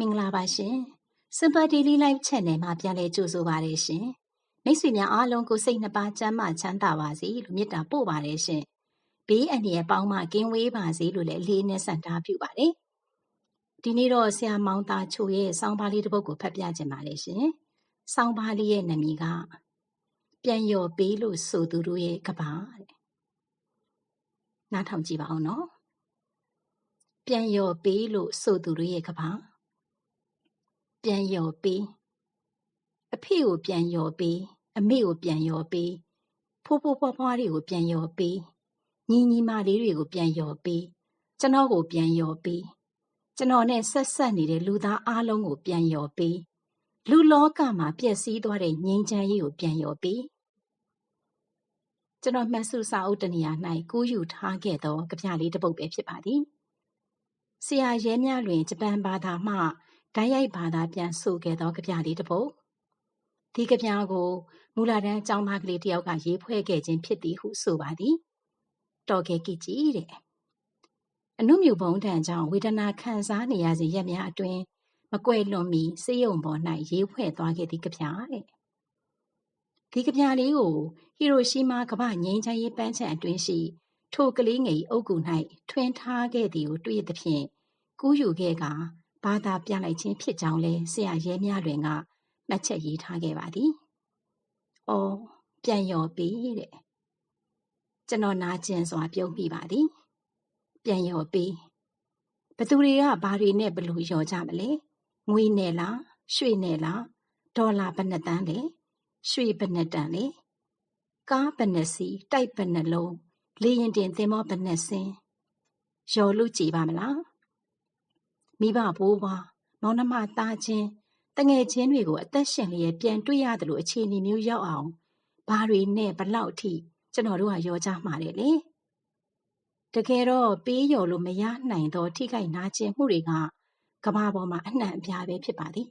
မင်္ဂလာပါရှင်။ Simple Daily Life Channel မှာပြန်လည်ကြိုဆိုပါရရှင်။မိတ်ဆွေများအားလုံးကိုစိတ်နှပါကျမ်းမာချမ်းသာပါစေလို့မေတ္တာပို့ပါတယ်ရှင်။ဘေးအန္တရာယ်ပေါင်းမှကင်းဝေးပါစေလို့လည်းအလေးနဲ့ဆန္ဒပြုပါတယ်။ဒီနေ့တော့ဆရာမောင်သားချိုရဲ့စောင်းပါးလေးတစ်ပုဒ်ကိုဖတ်ပြခြင်းပါလေရှင်။စောင်းပါးလေးရဲ့နာမည်ကပြန်လျော်ပေးလို့ဆိုသူတို့ရဲ့ကပါတဲ့။နားထောင်ကြည့်ပါအောင်နော်။ပြန်လျော်ပေးလို့ဆိုသူတို့ရဲ့ကပါ။ ပြန်လျော်ပေးအဖေကိုပြန်လျော်ပေးအမေကိုပြန်လျော်ပေးဖိုးဖိုးဖွားဖွားတွေကိုပြန်လျော်ပေးညီညီမလေးတွေကိုပြန်လျော်ပေးကျွန်တော်ကိုပြန်လျော်ပေးကျွန်တော်နဲ့ဆက်ဆက်နေတဲ့လူသားအားလုံးကိုပြန်လျော်ပေးလူလောကမှာပျက်စီးသွားတဲ့ငြိမ်းချမ်းရေးကိုပြန်လျော်ပေးကျွန်တော်မှတ်စုစာအုပ်တနေရာ၌ကူးယူထားခဲ့သောကြပြလေးတစ်ပုဒ်ပဲဖြစ်ပါသည်ဆရာရဲမြလွင်ဂျပန်ဘာသာမှ တိုက်ရိုက်ဘာသာပြန်ဆိုခဲ့သောကြပြလေးတစ်ပုဒ်ဒီကြပြကိုမူလာတန်းကျောင်းသားကလေးတယောက်ကရေးဖွဲ့ခဲ့ခြင်းဖြစ်သည်ဟုဆိုပါသည်တော်ကဲကြည့်ကြည့်တဲ့အနုမြူဘုံတန်ကြောင့်ဝေဒနာခံစားနေရစေရက်များအတွင်မကွယ်လွန်မီစေယုံပေါ်၌ရေးဖွဲ့သွားခဲ့သည့်ကြပြတဲ့ဒီကြပြလေးကိုဟီရိုရှီမာကမ္ဘာငြိမ်းချမ်းရေးပန်းချံအတွင်းရှိ ထိုကလေးငယ်အုပ်ကူ၌ထွင်ထားခဲ့သည်ကိုတွေ့သဖြင့်ကူးယူခဲ့က ဘာသာပြလိုက်ခြင်းဖြစ်ကြောင်းလဲဆရာရဲမြလွင်ကမှတ်ချက်ရေးထားခဲ့ပါသည်။အော်ပြန်ရော်ပြီတဲ့။ကျွန်တော်နာကျင်စွာပြုံးမိပါသည်။ပြန်ရော်ပြီ။ဘသူတွေကဘာတွေနဲ့ဘလို့ရော်ကြမလဲ။ငွေနဲ့လားရွှေနဲ့လားဒေါ်လာဘယ်နှတန်းလဲရွှေဘယ်နှတန်လဲကားဘယ်နှစီတိုက်ဘယ်နှလုံးလေရင်တင်သင်္ဘောဘယ်နှစင်းရော်လို့ကြည်ပါမလား မိဘဘိုးဘွားမောင်နှမသားချင်းတငယ်ချင်းတွေကိုအသက်ရှင်လျက်ပြန်တွေ့ရတယ်လို့အခြေအနေမျိုးရောက်အောင်ဘာတွေနဲ့ဘလောက်ထိကျွန်တော်တို့ကရောကြမှာလေလေတကယ်တော့ပေးရော်လို့မရနိုင်သော ထိခိုက်နာကျင်မှုတွေကကဘာပေါ်မှာအနှံ့အပြားပဲဖြစ်ပါသည်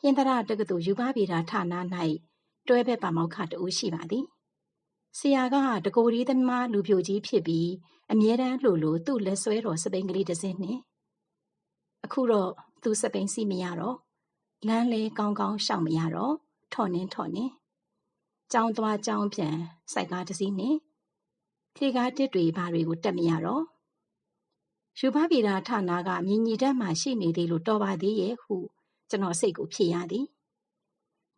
ဟင်္ဒရာတက္ကသိုလ်ယူပဗေဒဌာန၌တွဲဘက်ပါမောက္ခတူရှိပါသည် ဆရာကတကိုယ်ရီသမားလူပြိုကြီးဖြစ်ပြီးအမြဲတမ်းလှို့လို့သူ့လက်ဆွဲတော်စပိန်ကလေးတစ်စင်းနဲ့အခုတော့သူစပိန်စီမရတော့လမ်းလေကောင်းကောင်းရှောင်မရတော့ထော်နင်းထော်နင်းကြောင်းသွားကြောင်းပြန်စိုက်ကားတစ်စီးနဲ့ထေကားတစ်တွေဘာတွေကိုတက်မရတော့ယူဘဗီရာဌာနကမြင်ညီတက်မှရှိနေသေးလို့တော်ပါသေးရဲ့ဟုကျွန်တော်စိတ်ကိုဖြေရသည်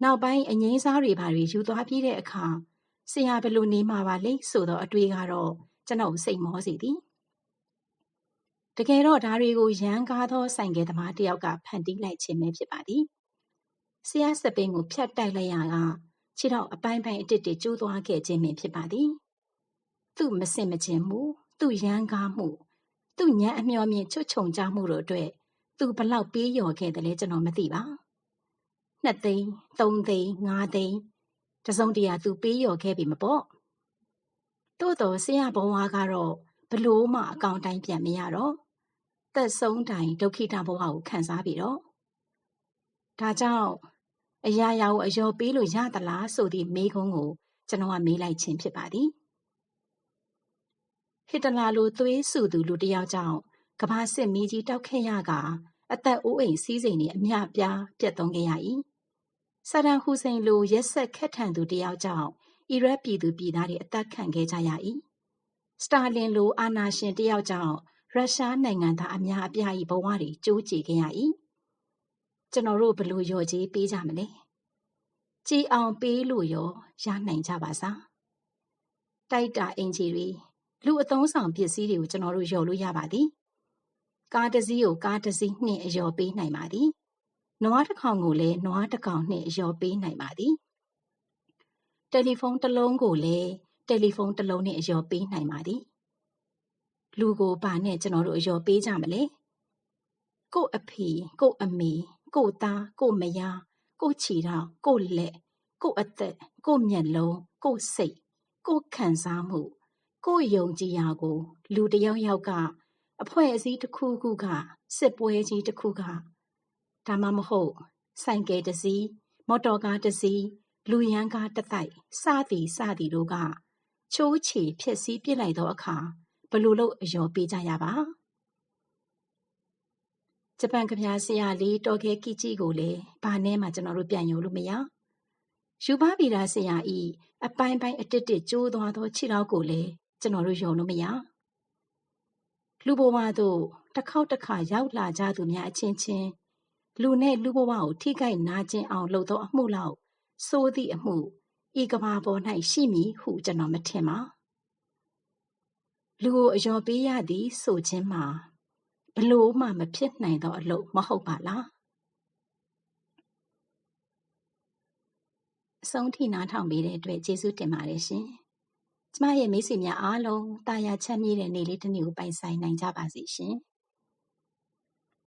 နောက်ပိုင်းအငိမ့်စားတွေဘာတွေယူသွားပြီးတဲ့အခါ ဆရာဘယ်လိုနေမှာပါလိမ့်ဆိုတော့အတွေးကတော့ကျွန်တော်စိတ်မောစေသည်တကယ်တော့ဒါတွေကိုရန်ကားသောဆိုင်ကယ်သမားတယောက်ကဖန်တီးလိုက်ခြင်းပဲဖြစ်ပါသည်ဆရာစပင်းကိုဖြတ်တိုက်လိုက်ရကခြေထောက်အပိုင်းပိုင်းအတစ်တစ်ကျိုးသွားခဲ့ခြင်းပင်ဖြစ်ပါသည်သူ့မစင်မကျင်မှုသူ့ရန်ကားမှုသူ့ညံအမျောမြင်ချွတ်ချုံကြမှုတို့အတွက်သူဘလောက်ပေးလျော်ခဲ့တယ်လဲကျွန်တော်မသိပါနှစ်သိန်းသုံးသိန်းငါးသိန်း တစုံတရာသူပေးလျော်ခဲ့ပြီမပေါ့သို့တော်ဆရာဘဝကတော့ဘလို့မှအကောင့်တိုင်းပြန်မရတော့သက်ဆုံးတိုင်ဒုက္ခိတဘဝကိုခံစားပြီးတော့ဒါကြောင့်အရာရာကိုအယောပေးလို့ရသလားဆိုသည့်မေးခွန်းကိုကျွန်တော်ကမေးလိုက်ခြင်းဖြစ်ပါသည်ဟစ်တလာလိုသွေးဆူသူလူတယောက်ကြောင့်ကဘာစစ်မီးကြီးတောက်ခဲ့ရကအသက်အိုးအိမ်စီးစိမ်တွေအများပြားပြတ်သုံးခဲ့ရ၏ ဆဒန်ဟူစိန်လိုရက်ဆက်ခက်ထန်သူတယောက်ကြောင့်အီရတ်ပြည်သူပြည်သားတွေအသက်ခံခဲ့ကြရ၏စတာလင်လိုအာဏာရှင်တယောက်ကြောင့်ရုရှားနိုင်ငံသားအများအပြား၏ဘဝတွေကျိုးကျခဲ့ရ၏ကျွန်တော်တို့ဘလို့ရော်ကြီးပေးကြမလဲကြည်အောင်ပေးလို့ရောရနိုင်ကြပါစားတိုက်တာအင်ဂျီတွေလူအသုံးဆောင်ပစ္စည်းတွေကိုကျွန်တော်တို့ရော်လို့ရပါသည်ကားတစ်စီးကိုကားတစ်စီးနှင့်အယော်ပေးနိုင်ပါသည် နွားတစ်ကောင်ကိုလည်းနွားတစ်ကောင်နှင့်အယော်ပေးနိုင်ပါသည်တယ်လီဖုန်းတစ်လုံးကိုလည်းတယ်လီဖုန်းတစ်လုံးနဲ့အယော်ပေးနိုင်ပါသည်လူကိုဘာနဲ့ကျွန်တော်တို့အယော်ပေးကြမလဲကို့အဖေကို့အမေကို့သားကို့မယားကို့ခြေထောက်ကို့လက်ကို့အသက်ကို့မျက်လုံးကို့စိတ်ကို့ခံစားမှုကို့ယုံကြည်ရာကို လူတယောက်ယောက်ကအဖွဲ့အစည်းတစ်ခုခုကစစ်ပွဲကြီးတစ်ခုက ဒါမှမဟုတ် ဆိုင်ကယ်တစ်စီးမော်တော်ကားတစ်စီးလူရန်ကားတတိုက်စသည်စသည်တို့ကချိုးချေဖြစ်စည်းပြစ်လိုက်သောအခါဘလို့လို့အယောပေးကြရပါဂျပန်ကဗျာဆရာလေးတော်ခဲကိကြီးကိုလည်းဘာနဲ့မှကျွန်တော်တို့ပြန်ယူလို့မရယူပါဗီရာဆရာဤအပိုင်းပိုင်းအတစ်တစ်ကျိုးသွားသောခြေထောက်ကိုလည်းကျွန်တော်တို့ယုံလို့မရလူဘဝသို့တစ်ခေါက်တစ်ခါရောက်လာကြသူများအချင်းချင်း လူနဲ့လူဘဝကိုထိခိုက်နာကျင်အောင်လုပ်သောအမှုလောက်စိုးသည့်အမှုဤကဘာပေါ်၌ရှိမည်ဟုကျွန်တော်မထင်ပါလူကိုအယော်ပေးရသည်ဆိုခြင်းမှာဘလို့မှမဖြစ်နိုင်သောအလုပ်မဟုတ်ပါလားအဆုံးထိနားထောင်ပေးတဲ့အတွက်ကျေးဇူးတင်ပါတယ်ရှင်ကျမရဲ့မိတ်ဆွေများအားလုံးတာယာချမ်းမြေ့တဲ့နေ့လေးတစ်နေ့ကိုပိုင်ဆိုင်နိုင်ကြပါစေရှင်။